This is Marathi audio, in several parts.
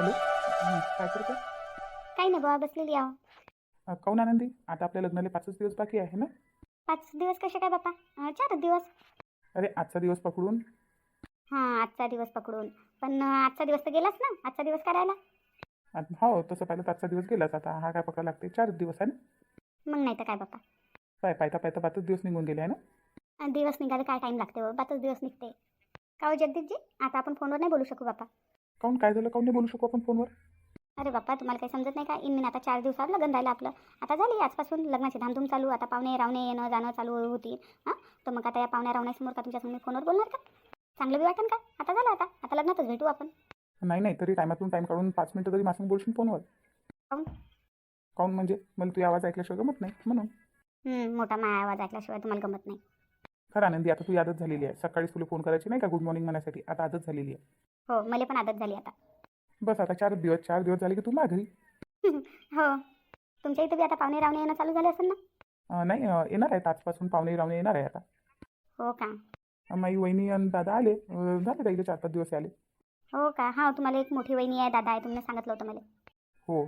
हॅलो. काय करते काही नाही बाबा बसलेली आहो. अ, काहून आनंदी? आता आपल्या लग्नाला पाचच दिवस बाकी आहे ना? पाच दिवस कसे काय बापा? अं, चारच दिवस. अरे आजचा दिवस पकडून? हां आजचा दिवस पकडून. पण अं, आजचा दिवस तर गेलाच ना? आजचा दिवस करायला हो तसं पाहिलं तर आजचा दिवस गेलाच. आता हा काय पकडा लागते चारच दिवस आहे ना? मग नाही तर काय बापा? पाय पायता पायता पाचच दिवस निघून गेले आहे ना? दिवस निघायला काय टाईम लागते हो पाचच दिवस निघते का हो जगदीशजी आता आपण फोनवर नाही बोलू शकू बापा? काहून? काय झालं? काहून नाही बोलू शकू आपण फोनवर? अरे बाप्पा तुम्हाला काही समजत नाही का? इन आता चार दिवसावर लग्न राहिलं आपलं. आता झाली आजपासून लग्नाची धामधूम चालू. आता पाहुणे रावणे येणं जाणं चालू होती हां? तर मग आता या पाहुण्या रावण्यासमोर का तुमच्यासमोर फोनवर बोलणार का? चांगलं बी वाटेल का? आता झालं आता. आता लग्नातच भेटू आपण. नाही नाही तरी टायमातून टाईम काढून पाच मिनिटं तरी मासून बोलशील फोनवर. काहून? काहून म्हणजे? मला तुझी आवाज ऐकल्याशिवाय गमत नाही म्हणून. हं, मोठा माया आवाज ऐकल्याशिवाय तुम्हाला गमत नाही. खरं आनंदी आता तू आदत झालेली आहे. सकाळीच तुला फोन करायची नाही का? गुड मॉर्निंग म्हणण्यासाठी आता आदत झालेली आहे. हो मला पण आदत झाली आता. बस आता चार दिवस चार दिवस झाले की तू माघारी. हो तुमच्या इथे बी आता पाहुणे रावणे येणं चालू झाले असेल ना? अं, नाही अं, येणार आहेत आजपासून पाहुणे रावणे येणार आहे आता. हो का? अं, माई वहिनी आणि दादा आले अं, झाले ताईले चार पाच दिवस आले हो का? हा तुम्हाला एक मोठी वहिनी आहे दादा आहे तुम्ही सांगितलं होतं मला. हो.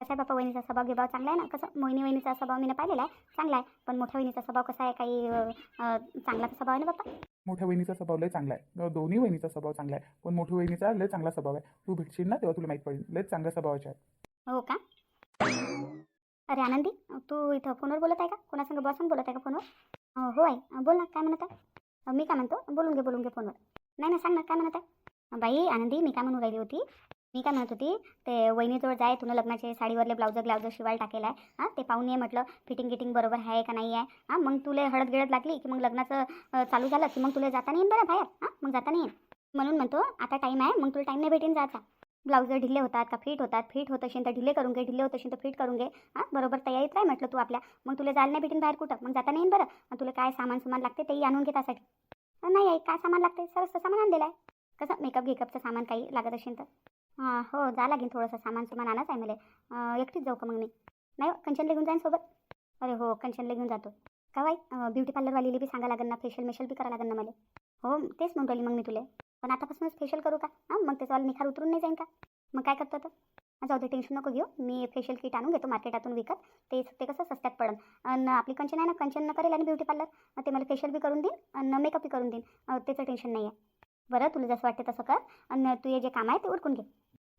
कसं आहे बापा वहिनीचा स्वभाव गिभाव चांगला आहे ना? कसं? मोहिनी वहिनीचा स्वभाव मी पाहिलेला आहे. चांगला आहे. पण मोठ्या वहिनीचा स्वभाव कसा आहे? काही चांगला स्वभाव आहे ना बापा मोठ्या वहिनीचा स्वभाव लय चांगला आहे. दोन्ही वहिनीचा स्वभाव चांगला आहे. पण मोठ्या वहिनीचा लय चांगला स्वभाव आहे. तू भेटशील ना तेव्हा तुला माहीत पडेल. लय चांगल्या स्वभावाचे आहे हो का? अरे आनंदी तू इथं फोनवर बोलत आहे का? कोणासंग बॉसंग बोलत आहे का फोनवर? हो आहे. बोल ना काय म्हणत आहे? मी काय म्हणतो? बोलून घे बोलून घे फोनवर. नाही ना सांग ना काय म्हणत आहे? बाई आनंदी मी काय म्हणून राहिली होती? मी काय म्हणत होती ते वहिनीजवळ जाय तुला लग्नाचे साडीवरले ब्लाउज ग्लाउज शिवायला टाकेला आहे. हां ते पाहून ये म्हटलं फिटिंग गिटिंग बरोबर आहे का नाही आहे? हां मग तुले हळद गिळत लागली की मग लग्नाचं चालू झालं की मग तुला जाता नाही येईन बरं बाहेर? हां मग जाता नाही येईन म्हणून म्हणतो आता टाईम आहे मग तुला टाईम नाही भेटेन जायचा. ब्लाउज ढिले होतात का फिट होतात? फिट होत असेल तर ढिले करून घे ढिले होत असेल तर फिट करून घे. हां बरोबर तयारीत राही म्हटलं तू आपल्या. मग तुला जायला नाही भेटेन बाहेर कुठं? मग जाता नाही येईन बरं. मग तुला काय सामान सुमान लागते तेही आणून घेतासाठी नाही आहे काय सामान लागते? सरस सामान आणलेलं आहे. कसं? मेकअप गेकअपचं सामान काही लागत असेल तर. हां हो जा लागेल थोडंसं सामान सुमान आणाच आहे मला. एकटीच जाऊ का मग मी? नाही हो, कंचनला घेऊन जाईन सोबत. अरे हो कंचनला घेऊन जातो. का बाई ब्युटी पार्लरवालीला बी सांगा लागेल ना फेशियल मेशल बी करा लागेल ना मला. हो तेच म्हणून राहिली मग मी तुला. पण आतापासूनच फेशियल करू का? हां मग त्याचं निखार उतरून नाही जाईन का? मग काय करतो तर जाऊ दे टेन्शन नको घेऊ. मी फेशियल किट आणून घेतो मार्केटातून विकत. ते ते कसं सस्त्यात पडेल आणि आपली कंचन आहे ना कंचन न करेल आणि ब्युटी पार्लर ते मला फेशियल बी करून देईन आणि मेकअप बी करून देईन. त्याचं टेन्शन नाही आहे बरं तुला जसं वाटते तसं कर. आणि तुझे जे काम आहे ते उरकून घे.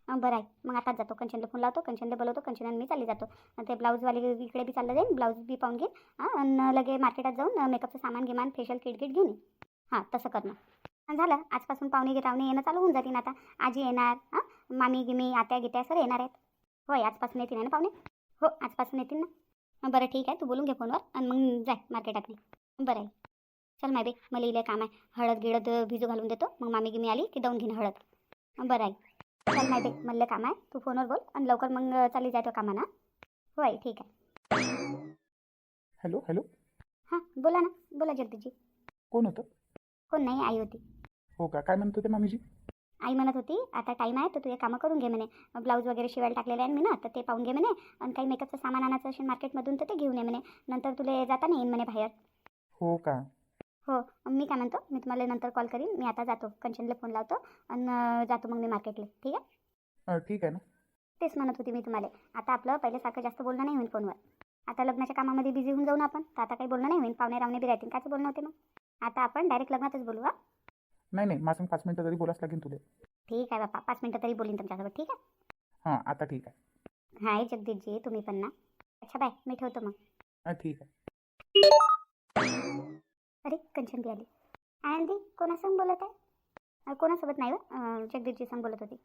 बरं आहे. मग आताच जातो. कंचनला फोन लावतो कंचनला बोलवतो कंचन आणि मी चालली जातो. आणि ते ब्लाऊजवाली इकडे बी चाललं जाईन ब्लाऊज बी पाहून घे हां आणि लगे मार्केटात जाऊन मेकअपचं सामान गिमान फेशियल किट किट घेऊन ये. हां तसं कर मग. झालं. आजपासून पाहुणे गिरावणे येणं चालू होऊन जातील आता. आजी येणार हां मामी गिमी आत्या गित्या सर येणार आहेत. होय आजपासून येतील ना पाहुणे? हो आजपासून येतील ना. बरं ठीक आहे. तू बोलून घे फोनवर आणि मग जाय मार्केटात बरं आहे. चल माय बे मला इले काम आहे. हळद गिळद भिजू घालून देतो. मग मामी गिमी आली की जाऊन घेईन हळद. बरं आहे. चल बे मला काम आहे. तू फोनवर बोल आणि लवकर मग चालली जाय तो कामाना होय ठीक आहे. Hello hello. हां बोला ना. बोला जगदीशजी कोण होतं? कोण नाही आई होती. हो का? काय म्हणत होते मामीजी? आई म्हणत होती आता टाईम आहे तर तू हे कामं करून घे म्हणे. ब्लाऊज वगैरे शिवायला टाकलेले आहे मी ना तर ते पाहून घे म्हणे. आणि काही मेकअपचं सामान आणायचं असेल मार्केटमधून तर ते घेऊन ये म्हणे. नंतर तुला जाता नाही येईन म्हणे बाहेर. हो का? हो मी काय म्हणतो मी तुम्हाला नंतर कॉल करीन. मी आता जातो कंचनला फोन लावतो आणि जातो मग मी मार्केटला ठीक आहे? ठीक आहे ना. तेच म्हणत होती मी तुम्हाला. आता आपलं पहिल्यासारखं जास्त बोलणं नाही होईल फोनवर. आता लग्नाच्या कामामध्ये बिझी होऊन जाऊ ना आपण. तर आता काही बोलणं नाही होईल. पाहुणे रावणे बी राहतील. कायचं बोलणं होते मग? आता आपण डायरेक्ट लग्नातच बोलू हा? नाही नाही. माझं पाच मिनिटं तरी बोलाच लागेल तुला. ठीक आहे बाप्पा. पाच मिनटं तरी बोलीन तुमच्यासोबत. ठीक आहे? हां आता ठीक आहे. हाय जगदीशजी तुम्ही पण ना. अच्छा बाय. मी ठेवतो मग. ठीक आहे. अरे कंचन बी आली आनंदी कोणासंग बोलत आहे? कोणासोबत नाही व जगदीशजी संग बोलत होती.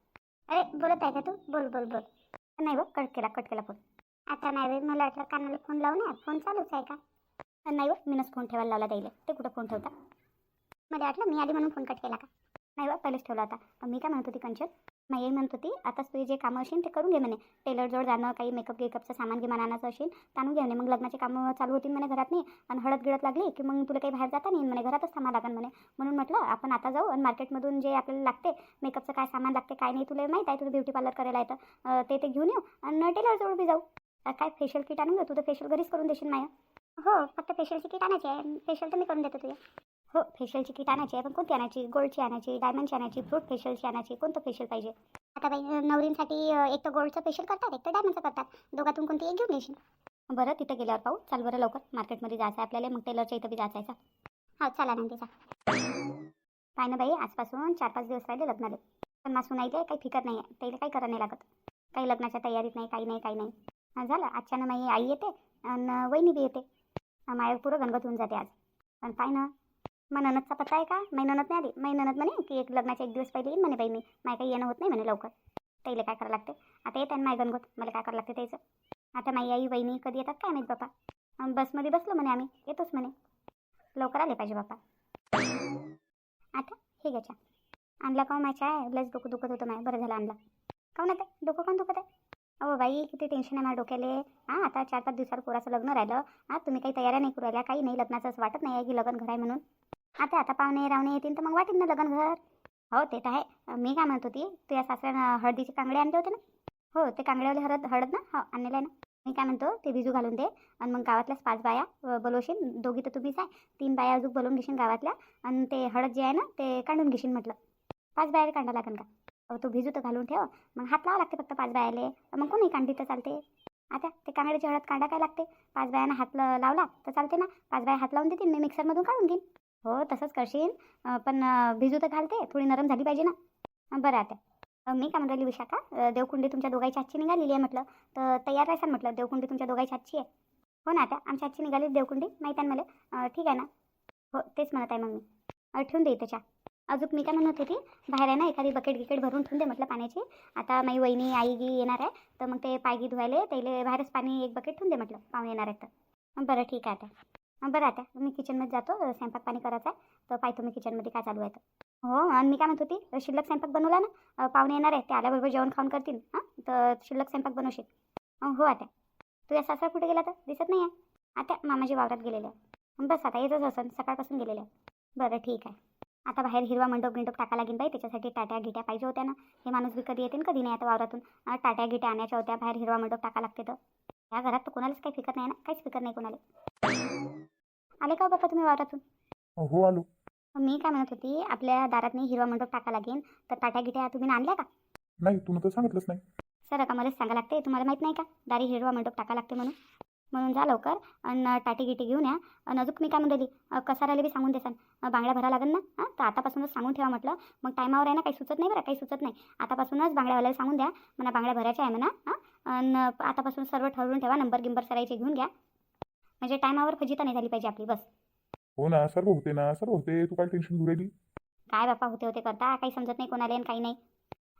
अरे बोलत आहे का तू? बोल बोल बोल. नाही व कट केला कट केला फोन. आता नाही रे मला वाटलं कानाला फोन लावू ना फोन चालूच आहे का? नाही व मीनच फोन ठेवायला लावला द्यायला ते कुठं फोन ठेवता? मला वाटलं मी आली म्हणून फोन कट केला का? नाही व पहिलेच ठेवला होता. मी काय म्हणत होती कंचन मग ये म्हणत होती आताच तुझे जे कामं असेल ते करून घे म्हणे. टेलरजवळ जाणं काही मेकअप गेकअपचं सामान गिमान आणायचं असेल तर आणून घे म्हणे. मग लग्नाचे कामं चालू होतील म्हणे घरात नाही. आणि हळद गिळत लागली की मग तुला काही बाहेर जाता नाही म्हणे. घरातच थांबा लागेल म्हणे. म्हणून म्हटलं आपण आता जाऊ आणि मार्केटमधून जे आपल्याला लागते मेकअपचं काय सामान लागते काय नाही तुला माहीत आहे तुला ब्युटी पार्लर करायला येतं ते ते घेऊन येऊ आणि टेलरजवळ बी जाऊ. काय फेशियल किट आणून घेऊ तू तर फेशियल घरीच करून देशील माया. हो फक्त फेशियलची किट आणायची आहे. फेशियल तर मी करून देतो तुझ्या हो फेशियलची किट आणायची आहे पण कोणती आणायची? गोल्डची आणायची डायमंडची आणायची फ्रूट फेशियलची आणायची कोणतं फेशियल पाहिजे? आता बाई नवरींसाठी एक तर गोल्डचं फेशियल करतात एक तर डायमंडचं करतात. दोघातून कोणती एक घेऊन येशील? बरं तिथं गेल्यावर पाहू. चाल बरं लवकर. मार्केटमध्ये जायचं आहे आपल्याला मग टेलरच्या इथं बी जायचं आहे हो चला नंदीचा. काय ना बाई आजपासून चार पाच दिवस राहिले लग्नाला. पण मासून नाही काही फिकर नाही आहे. त्याला काही करा नाही लागत. काही लग्नाच्या तयारीत नाही काही नाही काही नाही. झालं. आजच्यानं माझी आई येते आणि वहिनी बी येते. हा, माझ्या पुरं गणगत होऊन जाते आज. पण पाय ना ननदचा पत्ता आहे का? माई ननद नाही आली. माई ननद म्हणे की एक लग्नाच्या एक दिवस पहिले येईन म्हणे बाई मी. माय काही येणं होत नाही म्हणे लवकर. त्याला काय करावं लागते? आता येते माय गणगोत. मला काय करावं लागते त्याचं? आता माई आई बहिणी कधी येतात काय माहीत बापा? बसमध्ये बसलो म्हणे आम्ही. येतोच म्हणे. लवकर आले पाहिजे बापा. आता? हे घ्याच्या आणला का हो माझ्या आहे लस डोकं दुखत होतं माय. बरं झालं आणला. काऊन आता? डोकं काऊन दुखत आहे? अहो बाई किती टेन्शन आहे माझ्या डोक्याले. हां आता चार पाच दिवसावर पोराचं लग्न राहिलं. हां तुम्ही काही तयाऱ्या नाही करू राहिल्या. काही नाही लग्नाचं असं वाटत नाही आहे की लग्न घर आहे म्हणून. आता आता पाहुणे रावणे येतील तर मग वाटेल ना लग्न घर. हो ते तर आहे. मी काय म्हणत होती तुझ्या सासऱ्यानं हळदीचे कांगडे आणले होते ना? हो ते कांगड्यावाले हळद हळद ना? हो आणलेलं आहे ना? मी काय म्हणतो ते भिजू घालून दे आणि मग गावातल्याच पाच बाया बोलवशील. दोघी तर तुम्हीच आहे. तीन बाया अजून बोलवून घेशील गावातल्या आणि ते हळद जे आहे ना ते काढून घेशील म्हटलं. पाच बाया काढा लागेल का? अहो तू भिजू तर घालून ठेव. मग हात लावा लागते फक्त पाच बायाले. मग कोणी कांडी तर चालते? आता ते कांगड्याची हळद कांडा काय लागते? पाच बायांना हात लावला तर चालते ना? पाच बाया हात लावून देतील मी मिक्सरमधून काढून घेईन. हो तसंच करशील. पण भिजू तर घालते. थोडी नरम झाली पाहिजे ना. बरं आता. मी काय म्हणाली विशाखा? देवकुंडी तुमच्या दोघांची आजची निघालेली आहे म्हटलं. तर तयार राहायचं म्हटलं. देवकुंडी तुमच्या दोघांची आजची आहे. हो ना आता? आमच्या आजची निघाली देवकुंडी. माहीत आहे ना मला? ठीक आहे ना? हो तेच म्हणत आहे मग मी ठेवून दे त्याच्या अजून मी काय म्हणत होती? बाहेर आहे ना एखादी बकेट गिकेट भरून ठेवून दे म्हटलं पाण्याची. आता माझी वहिनी आई गी येणार आहे. तर मग ते पायगी धुवायले. त्याला बाहेरच पाणी एक बकेट ठेवून दे म्हटलं. पाहुणे येणार आहेत तर. बरं ठीक आहे आता. बरं आता मी किचनमध्ये जातो स्वयंपाक पाणी करायचं आहे तर पाहतो मी किचनमध्ये काय चालू आहे तर. हो आणि मी काय म्हणत होती शिल्लक स्वयंपाक बनवला ना पाहुणे येणार आहे ते आल्याबरोबर जेवण खाऊन करतील हां तर शिल्लक स्वयंपाक बनवशील. हो आता. तू या सासरा कुठे गेला तर? दिसत नाही आहे आता मामाजी वावरात गेलेले आहे बस आता येतच असं सकाळपासून गेलेले आहे बरं ठीक आहे. आता बाहेर हिरवा मंडप गिंडप टाका लागेल बाई त्याच्यासाठी टाट्या गिट्या पाहिजे होत्या ना. हे माणूस बी कधी येते कधी नाही आता वावरातून. टाट्या गिट्या आणायच्या होत्या बाहेर हिरवा मंडप टाका लागते तर. या घरात तर कोणालाच काही फिकत नाही ना काहीच फिकत नाही कोणाला. आले का हो बाप्पा तुम्ही वावरातून? हो आलो. मी काय म्हणत होती आपल्या दारात नाही हिरवा मंडप टाका लागेल तर टाट्या गिट्या तुम्ही आणल्या का? नाही तू तर सांगितलंच नाही. सर का मलाच सांगा लागते तुम्हाला माहीत नाही का? दारी हिरवा मंडप टाका लागते म्हणून. म्हणून जा लवकर आणि टाटी गिटी घेऊन या. आणि अजून मी काय म्हणली कसाराला बी सांगून देसान. बांगड्या भरा लागेल ना? हां तर आतापासूनच सांगून ठेवा म्हटलं. मग टायमावर आहे ना काही सुचत नाही बरं काही सुचत नाही. आतापासूनच बांगड्यावाल्याला सांगून द्या. मला बांगड्या भरायच्या आहे म्हणा हां आणि आतापासून सर्व ठरवून ठेवा नंबर गिंबर सरायचे घेऊन घ्या. म्हणजे टायमावर फजिता नाही झाली पाहिजे आपली बस. हो ना सर्व होते ना सर्व होते. तू काय टेन्शन घेऊ राहिली? काय बापा होते होते करता काही समजत नाही कोणाला आणि काही नाही.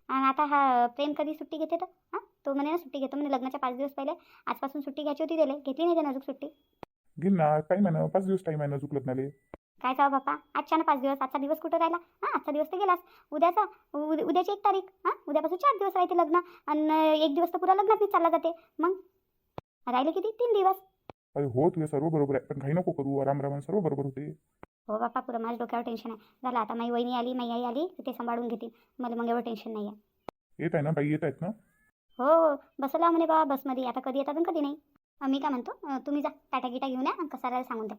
आणि आता हा प्रेम कधी सुट्टी घेते तर? हां? तो म्हणे ना सुट्टी घेतो म्हणे लग्नाच्या पाच दिवस पहिले. आजपासून सुट्टी घ्यायची होती त्याला. घेतली नाही त्यानं अजून सुट्टी. घेईन ना टाईम आहे ना पाच दिवस टाईम आहे ना नाले काय चाव बापा आजच्या ना पाच दिवस आजचा दिवस कुठं राहिला? हां आजचा दिवस तर गेलास उद्याचा उद्या उद्याची एक तारीख. हां? उद्यापासून चार दिवस राहते लग्न. आणि एक दिवस तर पुरा लग्नात चालला जाते. मग? राहिले किती? तीन दिवस. अरे हो तुझे सर्व बरोबर आहे. पण काही नको करू. आराम राम सर्व बरोबर होते. हो बापा पुरं माझ्या डोक्यावर टेन्शन आहे. झालं आता माझी वहिनी आली माझी आई आली तर ते सांभाळून घेतील. मला मग एवढं टेन्शन नाही आहे येत आहे ना? बाई येत आहेत ना? हो हो. बसला म्हणे बाबा बसमध्ये. आता कधी येतात आणि कधी नाही. अं, मी काय म्हणतो अं, तुम्ही जा टाटा गिटा घेऊन या आणि कसाराला सांगून द्या.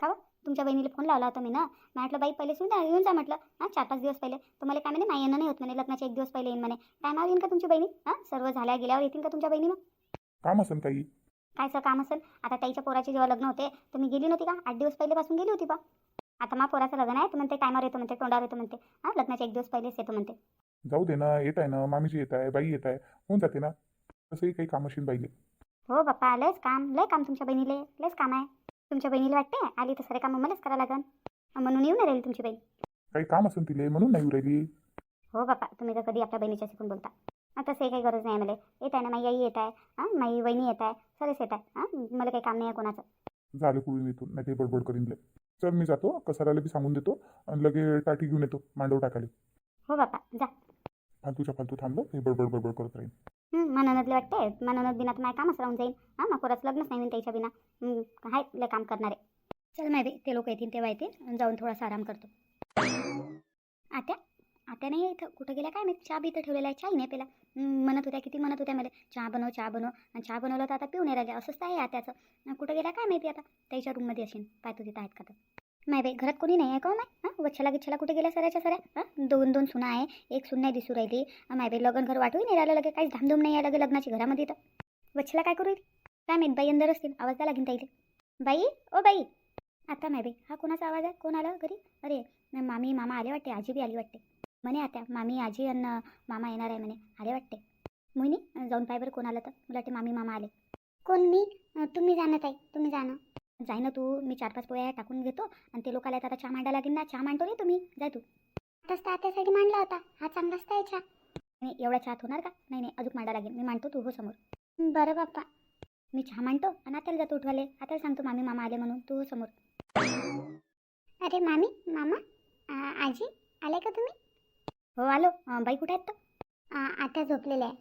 का बा तुमच्या बहिणीला फोन लावला होता मी ना. मी म्हटलं बाई पहिले येऊन जा येऊन जा म्हटलं. हां चार पाच दिवस पहिले. तर मला काय म्हणे नाही येणं नाही होत म्हणे. लग्नाच्या एक दिवस पहिले येईन म्हणे. टायमावर येईन का तुमची बहिणी? हां सर्व झाल्या गेल्यावर येतील का तुमच्या बहिणी मग? काम असेल काही? कायचं काम असेल? आता ताईच्या पोराचे जेव्हा लग्न होते तर मी गेली नव्हती का? आठ दिवस पहिलेपासून गेली होती बा. आता मा पोराचं लग्न आहे तर म्हणते टायमावर येतो म्हणते तोंडावर येतो म्हणते. हां लग्नाच्या एक दिवस पहिलेच येतो म्हणते. जाऊ दे ना येत आहे ना मामीची येत आहे बाई येत आहे होऊन जाते ना. तसंही काही काम असेल बाईले. हो बाप्पा लयच काम लय काम तुमच्या बहिणीले लयच काम आहे. तुमच्या बहिणीला वाटते आली तर सगळे कामं मलाच करावं लागन. म्हणून येऊन राहील तुमची बहीण काही काम असेल तिले म्हणून नाही येऊ राहिली. हो बाप्पा तुम्ही तर कधी आपल्या बहिणीच्या शिकून बोलता. आता तसंही काही गरज नाही मला. येत आहे ना माझी आई येत आहे. हां माझी वहिनी येत आहे. सगळेच येत आहे. हां मला काही काम नाही आहे कोणाचं. झालं कुळून इथून नाही ते बडबड करीन लय. चल मी जातो कसाराला बी सांगून देतो आणि लगे टाटी घेऊन येतो मांडव टाकाले हो बाप्पा जा. फालतूच्या फालतू थांबलो हे बडबड बडबड करत राहीन. हं, मननदले वाटते. मननद बिना तर माझं कामच राहून जाईल हां मग पोराचं लग्नच नाही त्याच्या बिना. हं, आहे लय काम करणारे. चल बाई ते लोक येतील तेव्हा आणि जाऊन थोडासा आराम करतो. आत्या? आता नाही इथं. कुठं गेल्या काय माहिती? चहा बी इथं ठेवलेला आहे. चहाही नाही पेला म्हणत होत्या किती म्हणत होत्या मला. चहा बनव चहा बनव. आणि चहा बनवलं तर आता पिऊन राहिल्या असंच तर आहे आत्याचं. कुठं गेल्या काय माहिती आता? त्याच्या रूममध्ये असेल पाहतो तिथं आहेत का तर. माय बाई घरात कोणी नाही आहे का हो माय? हां? वच्छला गिच्छला कुठे गेल्या सराच्या सऱ्या? हां? दोन दोन सुना आहे. एक सुन नाही दिसू राहिली. माय बाई लग्न घर वाटूही नाही राहिलं लगे काहीच धामधूम नाही आहे लगे लग्नाची घरामध्ये तर. वच्छला काय करू काय माहीत बाई अंदर असतील. आवाज द्या लागेल ताईले. बाई? O by! आता माय बाई हा कोणाचा आवाज आहे? कोण आला घरी? अरे मामी मामा आले वाटते. आजी बी आली वाटते. म्हणे आता मामी आजी आणि मामा येणार आहे म्हणे. आले वाटते. मोहिनी जाऊन पाय बरं कोण आलं तर. मला वाटते मामी मामा आले. कोण मी? तुम्ही जाणं ताई. तुम्ही जाणं जाय ना तू. मी चार पाच पोळ्या टाकून घेतो. आणि ते लोक आले आता चहा मांडा लागेल ना. चहा मांडतो रे तुम्ही. जाय तू. आताच तर आत्यासाठी मांडला होता. हा चांगलाच काय चहा. नाही एवढा चहात होणार का? नाही नाही. अजून मांडा लागेल. मी मांडतो तू हो समोर. बरं बाप्पा. मी चहा मांडतो आणि आत्याला जातो उठवाले आत्याला सांगतो मामी मामा आले म्हणून. तू हो समोर. अरे मामी मामा आजी आले का तुम्ही? हो आलो. बाई कुठे आहेत? तर आता झोपलेले आहे.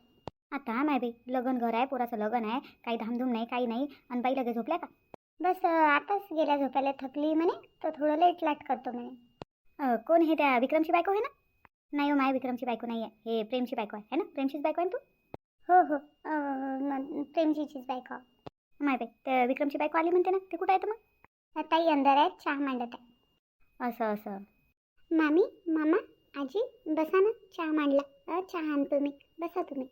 आता माय बाई. लग्न घर आहे पोराचं लग्न आहे. काही धामधूम नाही काही नाही. आणि बाई लगे झोपल्या का? बस आताच गेल्या झोपायला थकली म्हणे. तर थोडं लेट लाट करतो म्हणे. कोण हे त्या विक्रमची बायको आहे ना? नाही हो माय विक्रमची बायको नाही आहे हे प्रेमची बायको आहे है ना? प्रेमचीच बायको आहे तू? हो हो. प्रेमचीचीच बायको. माय बाई त्या विक्रमची बायको आली म्हणते ना ते कुठं आहे तर मग? ताई अंदर आहे चहा मांडत आहे. असं असं. मामी मामा? आजी बसा ना. चहा मांडला. चहा आणतो मी बसा तुम्ही.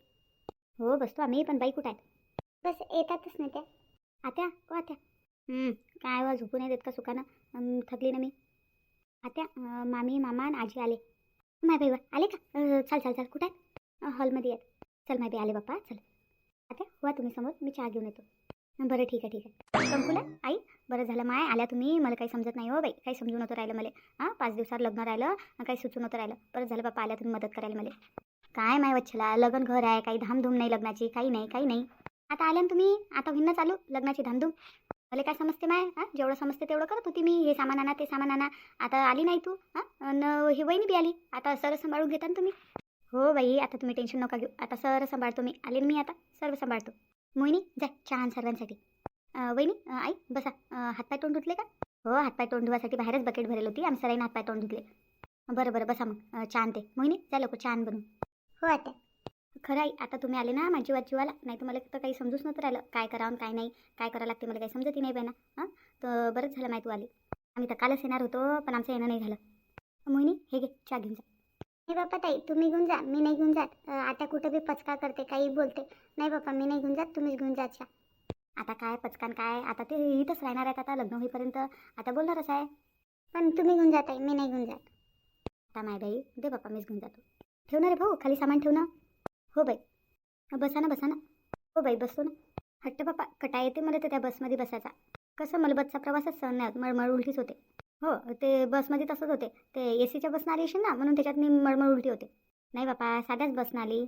हो बसतो आम्ही पण बाई कुठं आहेत? बस येतातच ना त्या. आत्या हो आत्या. काय वा झोपून येत का सुखानं? थकली ना मी. आत्या मामी मामा आणि आजी आले. माय बाई वा आले का? चाल चाल चाल कुठं आहेत? हॉलमध्ये आहेत. चल माय बाई आले बाप्पा चल. आत्या वा तुम्ही समोर मी चहा घेऊन येतो. बरं ठीक आहे ठीक आहे. कंकुला आई? बरं झालं माय आल्या तुम्ही? मला काही समजत नाही हो बाई. काही समजू नव्हतं राहिलं मला. हां पाच दिवसात लग्न राहिलं काही सुचू नव्हतं राहिलं. बरं झालं बाप्पा आल्या तुम्ही मदत करायला मला. काय माय वच्छला लग्न घर आहे काही धामधूम नाही लग्नाची काही नाही काही नाही. आता आल्या ना तुम्ही? आता होईन चालू लग्नाची धामधूम. मला काय समजते माय? हां जेवढं समजते तेवढं करत होती मी. हे सामान आणा ते सामान आणा. आता आली नाही तू हां? आणि ही वहिनी बी आली. आता सर सांभाळून घेता ना तुम्ही. हो बाई आता तुम्ही टेन्शन नका घेऊ. आता सर सांभाळतो मी. आले ना मी आता सर्व सांभाळतो. मोहिनी जा छान सर्वांसाठी. वहिनी आई बसा. हातपाय तोंड धुतले का? हो हातपाय तोंड धुवासाठी बाहेरच बकेट भरेल होती. आम्ही सराईनं हातपाय तोंड धुतले. बरं बरं बसा मग. चहा आणते मोहिनी जा चहा आण बनून हो आता. खरं आई आता तुम्ही आले ना माझी वाद जीवाला नाही तर मला तर काही समजूच नव्हतं राहिलं. काय करावं काय नाही काय करावं लागते मला काही समजतही नाही ना हां तर बरंच झालं माहिती तू आली आम्ही तर कालच येणार होतो पण आमचं येणं नाही झालं. मोहिनी हे घे चहा घेऊन जा. हे बाप्पा ताई तुम्ही घेऊन जा मी नाही घेऊन जात. आता कुठं बी पचका करते काही बोलते. नाही बाप्पा मी नाही घेऊन जात तुम्हीच घेऊन जा चहा. आता काय पचकान काय? आता ते इथंच राहणार आहेत आता लग्न होईपर्यंत. आता बोलणारच आहे. पण तुम्ही घेऊन जाताय मी नाही घेऊन जात. आता माय बाई दे बाप्पा मीच घेऊन जातो. ठेव ना रे भाऊ खाली सामान ठेव ना हो बाई. बसा ना बसा ना. हो बाई बसतो ना. हट्ट बाप्पा कटा येते मला तर त्या बसमध्ये बसायचा. कसं मला बसचा प्रवासच सहन नाही मळमळ उलटीच होते. हो ते बसमध्ये तसंच होते. ते ए सीच्या बसनं आली असेल ना म्हणून त्याच्यात मी मळमळ उलटी होते. नाही बापा साध्याच बसनं आली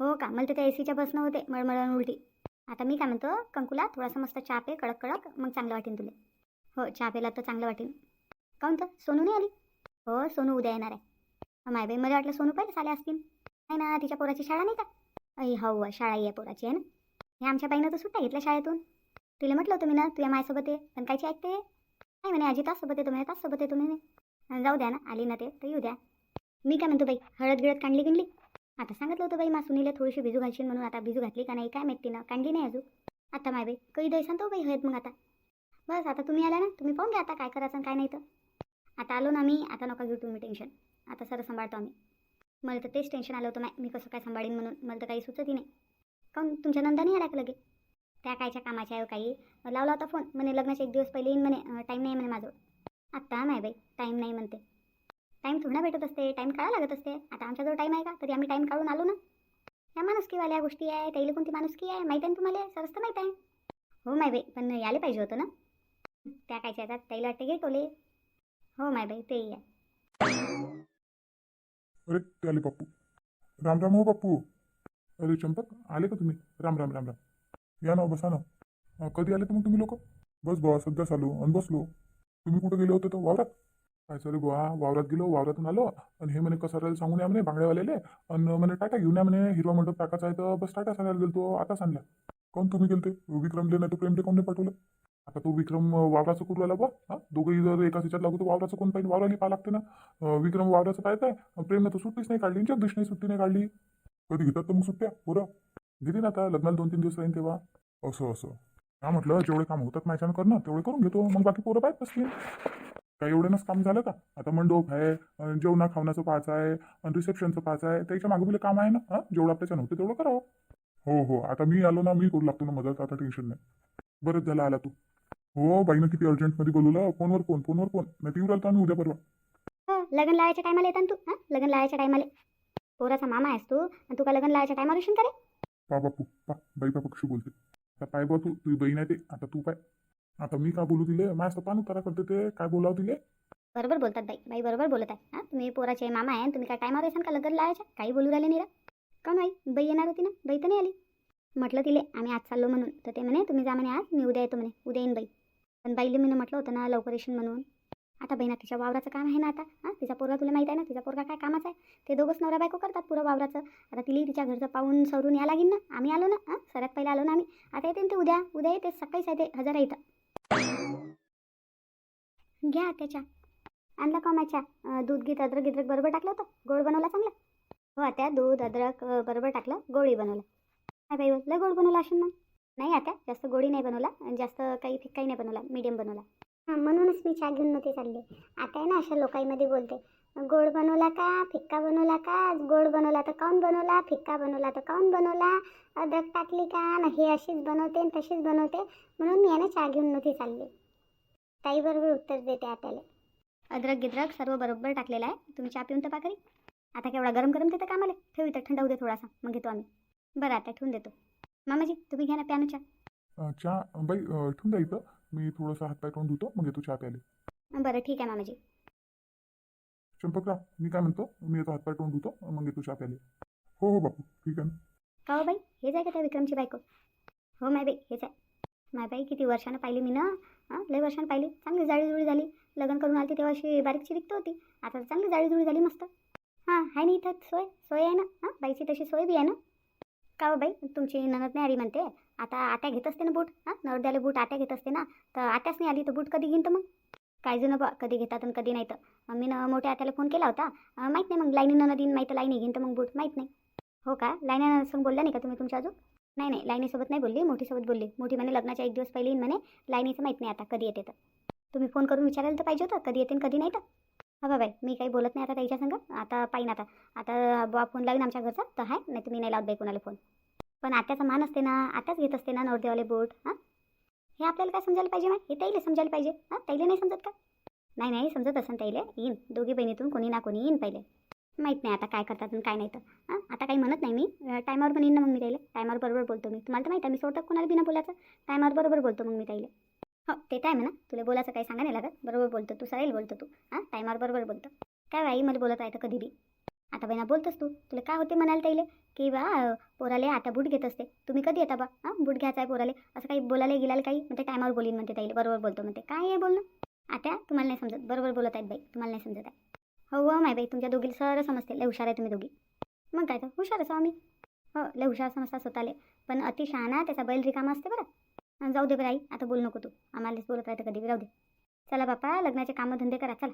हो का? मला तर त्या ए सीच्या बसनं होते मळमळ उलटी. आता मी काय म्हणतो कंकुला थोडासा मस्त चहा पे कडक कडक मग चांगलं वाटेन तुला. हो चहा पेला तर चांगलं वाटेन. काऊन तर? सोनू नाही आली? हो सोनू उद्या येणार आहे. माय बाई मला वाटलं सोनू पहिले आल्या असतील. नाही ना तिच्या पोराची शाळा नाही का? अई हो, हो शाळा आहे पोराची आहे ना? हे आमच्या बाईनं तर सुट्ट्या घेतल्या शाळेतून. तुला म्हटलं होतं मी ना तुझ्या मायसोबत आहे पण कायची ऐकते नाही म्हणे आजी ताससोबत आहे तुम्ही ताससोबत आहे तुम्ही अन् जाऊ द्या ना आली ना ते तर येऊ द्या. मी काय म्हणतो बाई हळद गिळत काढली गिणली आता सांगितलं होतं बाई मा सुनीला थोडीशी भिजू घालशील म्हणून आता भिजू घातली का नाही काय माहिती ना काढली नाही अजून. आता माय बाई कधी द्यायचा तो बाई हयत मग आता. बस आता तुम्ही आला ना तुम्ही पाहून घ्या आता काय करायचं काय नाही तर. आता आलो ना मी आता नका घेऊ तुम्ही टेन्शन आता सर सांभाळतो आम्ही. मला तर तेच टेन्शन आलं होतं माय मी कसं काय सांभाळीन म्हणून मला तर काही सुचतही नाही. काऊन तुमच्या नंदाने आला का लगे? त्या कायच्या कामाच्या आहे हो काही. लावला होता फोन म्हणे लग्नाचे एक दिवस पहिले येईन म्हणे टाईम नाही म्हणे माझं आत्ता माय बाई टाईम नाही म्हणते. टाईम थोडा भेटत असते टाईम काढा लागत असते. आता आमच्याजवळ टाईम आहे का? तरी आम्ही टाईम काढून आलो ना. ह्या माणुसकीवाल्या गोष्टी आहे त्याला कोणती माणुसकी आहे माहीत आहे ना तुम्हाला? सरस तर माहीत आहे. हो माय बाई पण यायला पाहिजे होतं ना? त्या कायच्या येतात त्याला वाटते घे टोले. हो माय बाई तेही आहे. अरे आले पप्पू. राम राम हो पप्पू. अरे चंपक आले का तुम्ही? राम राम राम राम. या ना बसा ना. अं, कधी आले तर मग तुम्ही लोक? बस बुवा सध्या चालू. आणि बसलो. तुम्ही कुठं गेले होते तर वावरात? काय सर बुवा? वावरात गेलो वावरातून आलो. आणि हे म्हणे कसं सांगून या म्हणे बांगड्यावाल्याले. आणि म्हणे टाटा घेऊन या म्हणे. हिरवा मंडप टाकायचा आहे तर बस टाटा सांगायला गेलतो. आता सांगल्या कोण तुम्ही गेलते? विक्रमले नाही तर प्रेमले ते नाही पाठवलं? आता तो विक्रम वावराचं करू आला बा हा? दोघंही जर एकाच ह्याच्यात लागू तर वावराचं कोण पाहिजे? वावराली पाहा लागते ना. विक्रम वावराचं पाहत प्रेम प्रेमनं तर सुट्टीच नाही काढली जगदीश सुट्टी नाही काढली. कधी घेतात तर मग सुट्ट्या. पुरं घेते ना आता लग्नाला दोन तीन दिवस राहील तेव्हा. असं असं. हा म्हटलं जेवढे काम होतात माझ्यानं करणं तेवढे करून घेतो. मग बाकी पोरं पाहत असतील काय एवढ्यानंच काम झालं का? आता मंडप आहे जेवणा खावण्याचं पाहायचं आहे आणि रिसेप्शनचं पाहायचं आहे त्याच्यामागे बिले काम आहे ना? हां? जेवढं आपल्याच्या नव्हतं तेवढं करावं. हो हो. आता मी आलो ना मी करू लागतो ना मदत आता टेन्शन नाही. बरंच झालं आला तू. हो बाईनं किती अर्जंटमध्ये बोलवलं. फोनवर फोन फोनवर फोन. नाही ती उराल आम्ही उद्या परवा. हो लग्न लावायच्या टायमाला येतात तू? हां? लग्न लावायच्या टायमाला पोराचा मामा आहेस तू आणि तू का लग्न लावायच्या टायमाला येशील का रे पा बापू पा. बाई पा पक्षी बोलते. आता पाय बा तू तुझी बहीण आहे ते. आता तू पाय. आता मी का बोलू दिले? माझ्या पान उतारा करते ते. काय बोलावं दिले? बरोबर बोलतात बाई. बाई बरोबर बोलत आहे हां तुम्ही पोराचे मामा आहे तुम्ही काय टायमावर येसान का लग्न लावायच्या काही बोलू राहिले नाही रा काऊन बाई? बाई येणार होती ना? बाई तर नाही आली. म्हटलं तिले आम्ही आज चाललो म्हणून. तर ते म्हणे तुम्ही जा म्हणे आज मी उद्या येतो म्हणे. उद्या येईन बाई. पण बाईले मी म्हटलं होतं ना लवकर येशील म्हणून. आता बहिणा तिच्या वावराचं काम आहे ना आता. हां तिचा पोरगा तुला माहीत आहे ना? तिचा पोरगा काय कामाचा आहे? ते दोघंच नवरा बायको करतात पुरं वावराचं. आता तिला तिच्या घरचं पाहून सवरून या लागेल ना? आम्ही आलो ना? हां सगळ्यात पहिले आलो ना आम्ही. आता येते ना ते उद्या. उद्या येते सकाळीच आहे ते हजार इथं. घ्या त्याच्या. आणला का माझ्या दूध गीत अद्रक गिद्रक बरोबर टाकलं होतं? गोड बनवला चांगला? हो आता दूध अद्रक बरोबर टाकलं. गोळी बनवलं. काय बाई लय गोड बनवला असेल मग? नाही आता जास्त गोडी नाही बनवला जास्त काही फिक्काही नाही बनवला मीडियम बनवला. हां म्हणूनच मी चहा घेऊन नव्हते चालले. आता आहे ना अशा लोकांमध्ये बोलते. गोड बनवला का? फिक्का बनवला का? गोड बनवला तर काऊन बनवला? फिक्का बनवला तर काऊन बनवला? अद्रक टाकली का? न हे अशीच बनवते आणि तशीच बनवते. म्हणून मी आहे ना चहा घेऊन नव्हते चालले. ताईबरोबर उत्तर देते आत्याला अद्रक गिद्रक सर्व बरोबर टाकलेलं आहे. तुम्ही चहा पिऊन तर पाकरी आता केवढा गरम गरम देतं कामाला? ठेव इथं थंड होऊ दे थोडासा. मग घेतो आम्ही. बरं आता ठेवून देतो. मामाजी तुम्ही घ्या ना प्यानो चहा. चहा बाई ठेवून द्या इथं. मी थोडंसं हातपाय तोंड धुतो मग येतो चहा प्यायला. बरं ठीक आहे मामाजी. चंपकराव मी काय म्हणतो मी येतो हातपाय तोंड धुतो मग येतो शाप हो हो बापू ठीक आहे ना? का हो बाई हेच आहे का त्या विक्रमची बायको? हो माय बाई हेच आहे. माय बाई किती वर्षानं पाहिली मी ना? हां लय वर्षानं पाहिली. चांगली जाळीजुळी झाली. लग्न करून आली तेव्हा अशी बारीक चिरिकत होती. आता तर चांगली जाळीजुळी झाली मस्त. हां आहे ना इथं? सोय सोय आहे ना? हां बाईची तशी सोय बी आहे ना? का हो बाई? तुमची ननद नाही आली म्हणते. आता आट्या घेत असते ना बूट? हां नवरद्याला बूट आट्या घेत असते ना? तर आट्याच नाही आली तर बूट कधी घेईन तर मग? काय जण बा कधी घेतात आणि कधी नाही तर मी ना मोठ्या आत्याला फोन केला होता. माहीत नाही मग लाईनीनं ननद येईन माहीत लाईनी घेईन तर मग बूट माहीत नाही. हो का? लाईना संग बोलला नाही का तुम्ही तुमच्या अजून? नाही नाही लाईनीसोबत नाही बोलली मोठीसोबत बोलली. मोठी म्हणे लग्नाच्या एक दिवस पहिले येईन म्हणे. लाईनीचं माहीत नाही आता कधी येते तर. तुम्ही फोन करून विचारायला तर पाहिजे होतं कधी येते कधी नाही तर हा बाबाई मी काही बोलत नाही आता त्याच्या संग. आता पाहिन आता. आता बा फोन लागेल आमच्या घरचा तर आहे नाही तुम्ही मी नाही लावत बाई कोणाला फोन पण आत्याचा मान असते ना आत्याच घेत असते ना नवरदेवाले बोट हां? हे आपल्याला काय समजायला पाहिजे मग? हे ताईले समजायला पाहिजे. हां? ताईले नाही समजत का? नाही नाही समजत असं ताईले येईन. दोघी बहिणीतून कोणी ना कोणी येईन पहिले. माहीत नाही आता काय करतात आणि काय नाही तर. हां? आता काही म्हणत नाही मी. टायमावर पण येईन ना मग मी ताईले टायमावर बरोबर बोलतो मी. तुम्हाला तर माहिती आहे मी सोडतात कोणाला बिना बोलायचं? टायमावर बरोबर बोलतो मग मी ताईले हो ते काय म्हणा तुला बोलायचं काही सांगा नाही लागत. बरोबर बोलतो तू सराईल बोलतो तू. हां? टायमावर बरोबर बोलतो. काय बाई मला बोलत आहे तर कधी बी. आता बहिणा बोलतोस तू. तुला काय होते म्हणाल ताईले? की बा पोराले आता बूट घेत असते. तुम्ही कधी येता बा? हां बूट घ्यायचा आहे पोराले. असं काही बोलायला गेलाल काही म्हणते टायमावर बोलीन म्हणते ताईले. बरोबर बोलतो म्हणते. काय आहे बोलणं? आता तुम्हाला नाही समजत. बरोबर बोलत आहेत बाई. तुम्हाला नाही समजत आहे. हो हो माय बाई. तुमच्या दोघी सर समजते. लय हुशार आहे तुम्ही दोघी. मग काय तर. हुशार असो आम्ही. हो लय हुशार समजता स्वतःले. पण अति शहाणा त्याचा बैल रिकामा असते बरं. जाऊ दे बरं आई. आता बोल नको तू. आम्हालाच बोलत राहतं कधी. राहू दे. चला बापा लग्नाचे कामं धंदे करा. चला.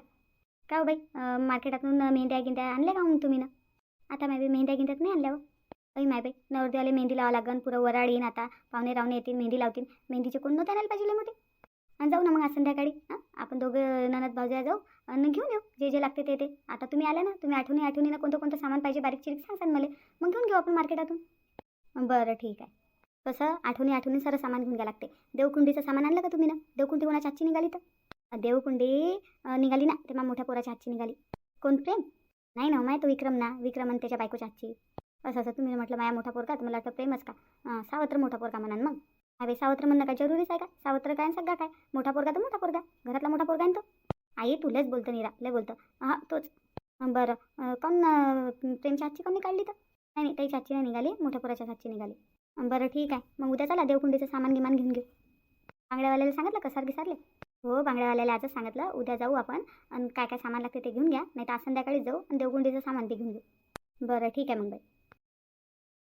का हो बाई मार्केटातून मेहंद्या गिंद्या आणल्या का मग तुम्ही ना? आता माय बाई मेहंद्या गिंद्यात नाही आणल्या हो अई माय बाई नवरदेवाले मेहंदी लावा लागन पुरं वराड येईन आता पाहुणे रावणे येतील मेहंदी लावतील मेहंदीचे कोण नव्हते आणायला पाहिजे मोठे आणि जाऊ ना मग आज संध्याकाळी हां? आपण दोघं ननद भाऊजा जाऊ आणि घेऊन येऊ जे जे लागते ते ते. आता तुम्ही आल्या ना तुम्ही आठवणी आठवणीनं कोणतं कोणतं सामान पाहिजे बारीक चिरीक सांगसान मला. मग घेऊन घेऊ आपण मार्केटातून. बरं ठीक आहे. कसं? आठवणी आठवणी सारं सामान घेऊन घ्या लागते. देवकुंडीचं सामान आणलं का तुम्ही ना? देवकुंडी कोणाच्या हातची निघाली तर? देवकुंडी निघाली ना ते मा मोठ्या पोराच्या हातची निघाली. कोण प्रेम? नाही ना हो, माय तो विक्रम ना विक्रम आणि त्याच्या बायकोच्या हातची. असं असं तुम्ही म्हटलं माया मोठा पोरका तर मला वाटतं प्रेमच का? सावत्र मोठा पोरका म्हणान मग. अरे सावत्र म्हणणं काय जरुरीच आहे का? सावत्र काय सगळा काय? मोठा पोरगा तर मोठा पोरगा. घरातला मोठा पोरगा आहे ना तो? आई तुलाच बोलतो निरा लय बोलतो. हां तोच. अं, बरं. कोण प्रेमच्या हातची कोणी काढली तर? नाही नाही त्याची हातची नाही निघाली मोठ्या पोराच्या हातची निघाली. अं, बरं ठीक आहे. मग उद्या चला देवकुंडीचं सामान गिमान घेऊन घेऊ. बांगड्यावाल्याला सांगितलं का? सारखे सारले? हो बांगड्यावाल्याला आजच सांगितलं उद्या जाऊ आपण. आणि काय काय सामान लागते ते घेऊन घ्या. नाही तर आज संध्याकाळीच जाऊ. आणि देवगुंडीचं सामान ते घेऊन घेऊ बरं ठीक आहे मग बाई.